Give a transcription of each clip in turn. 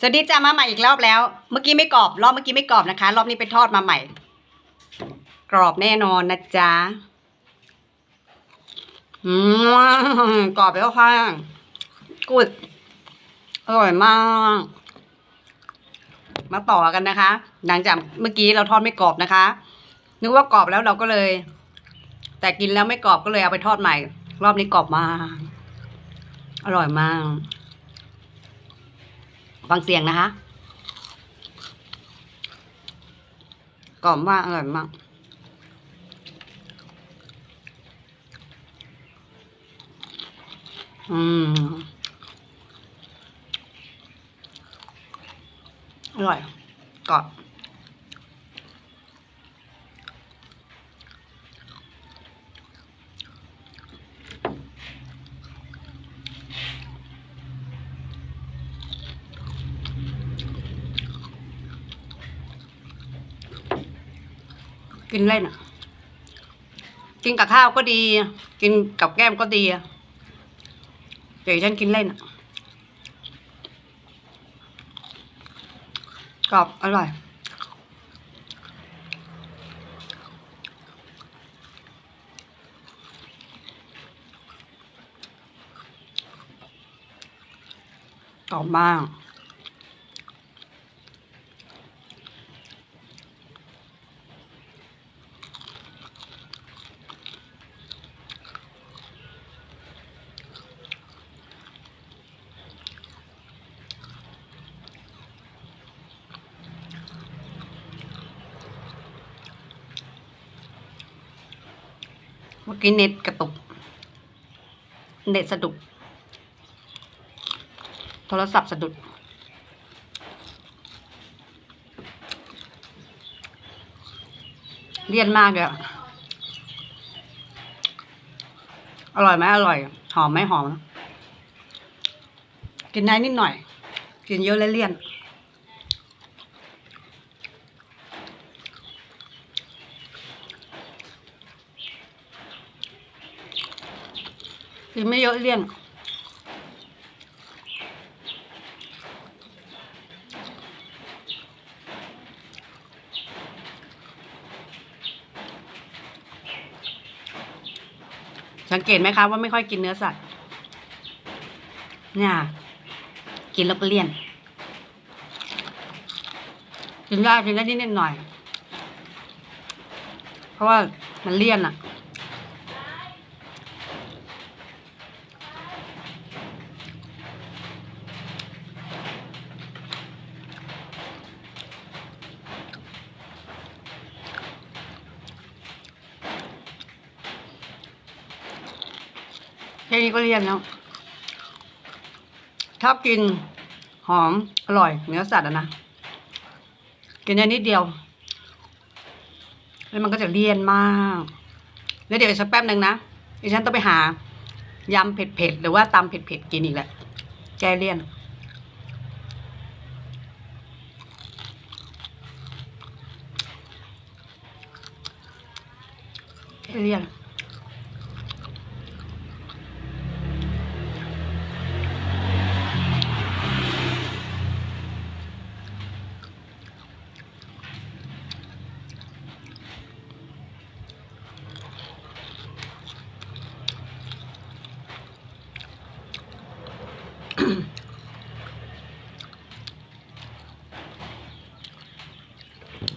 สวัสดีจ้ามาใหม่อีกรอบแล้ว เมื่อกี้ไม่กรอบ รอบเมื่อกี้ไม่กรอบนะคะ รอบนี้ไปทอดมาใหม่ กรอบแน่นอนนะจ๊ะอืมกรอบแล้วค่ะกุดอร่อยมาก มาต่อกันนะคะ หลังจากเมื่อกี้เราทอดไม่กรอบนะคะ นึกว่ากรอบแล้วเราก็เลย แต่กินแล้วไม่กรอบก็เลยเอาไปทอดใหม่ รอบนี้กรอบมาก อร่อยมาก ฟังเสียงนะคะ กรอบมากอร่อยมากอืม อร่อยกรอบ กินเล่นอะ กินกับข้าวก็ดี กินกับแก้มก็ดีเดี๋ยวฉันกินเล่นอะกรอบอร่อยกรอบมาก เมื่อกี้เน็ตกระตุก เน็ตสะดุด โทรศัพท์สะดุด เลี่ยนมากเลยอะอร่อยไหมอร่อย หอมไหมหอม กินได้นิดหน่อย กินเยอะแล้วเลี่ยน กินไม่เยอะเลี่ยนสังเกตไหมคะว่าไม่ค่อยกินเนื้อสัตว์ เนี่ย กินแล้วก็เลี่ยน กินได้กินได้นิดหน่อย เพราะว่ามันเลี่ยนอะ แค่นี้ก็เลี่ยนแล้วชอบกินหอมอร่อยเนื้อสัตว์อะนะ กินได้นิดเดียว แล้วมันก็จะเลี่ยนมาก แล้วเดี๋ยวอีกสักแป๊บหนึ่งนะดิฉันต้องไปหายำเผ็ดๆหรือว่าตำเผ็ดๆกินอีกแหละแก้เลี่ยนแกเลี่ยน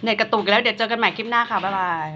เน็ตกระตุกอีกแล้วเดี๋ยวเจอกันใหม่คลิปหน้าค่ะ บ๊ายบาย